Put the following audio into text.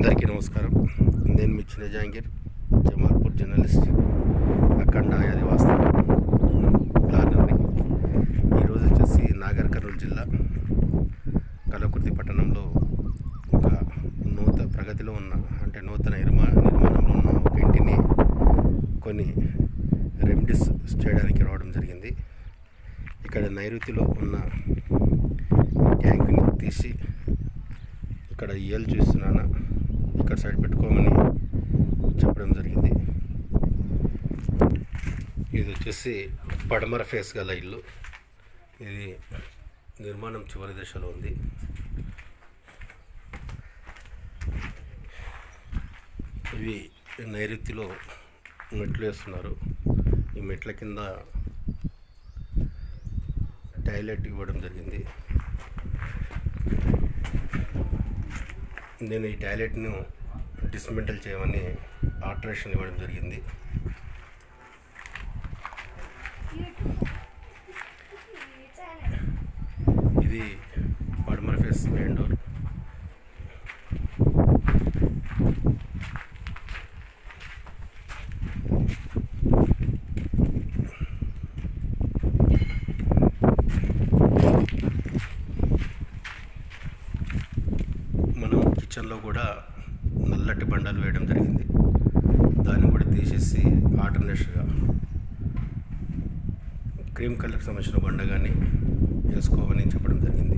అందరికీ నమస్కారం. నేను మీ చిన్న జాంగీర్ జమాల్పూర్ జర్నలిస్ట్ అఖండ అది వాస్తవం ప్లానర్ని ఈరోజు వచ్చేసి నాగర్ కర్నూలు జిల్లా కలకుర్తి పట్టణంలో ఒక నూతన ప్రగతిలో ఉన్న అంటే నూతన నిర్మా నిర్మాణంలో ఉన్న ఒక ఇంటిని కొన్ని రెమెడీస్ చేయడానికి రావడం జరిగింది. ఇక్కడ నైరుతిలో ఉన్న ట్యాంక్ని తీసి ఇక్కడ ఏలు చూస్తున్నాను. ఇక్కడ సైడ్ పెట్టుకోమని చెప్పడం జరిగింది. ఇది వచ్చేసి పడమర ఫేస్ గల ఇల్లు. ఇది నిర్మాణం చివరి దశలో ఉంది. ఇవి నైరుతిలో మెట్లు వేస్తున్నారు. ఈ మెట్ల కింద టాయిలెట్ ఇవ్వడం జరిగింది. నేను ఈ టాయిలెట్ను డిస్మెంటల్ చేయమని ఆల్టరేషన్ ఇవ్వడం జరిగింది. ఇది పడమర ఫేస్ మెయిన్ డోర్. కిచెన్లో కూడా నల్లటి బండలు వేయడం జరిగింది. దాన్ని కూడా తీసేసి ఆల్టర్నేట్గా క్రీమ్ కలర్కి సంబంధించిన బండ కానీ వేసుకోమని చెప్పడం జరిగింది.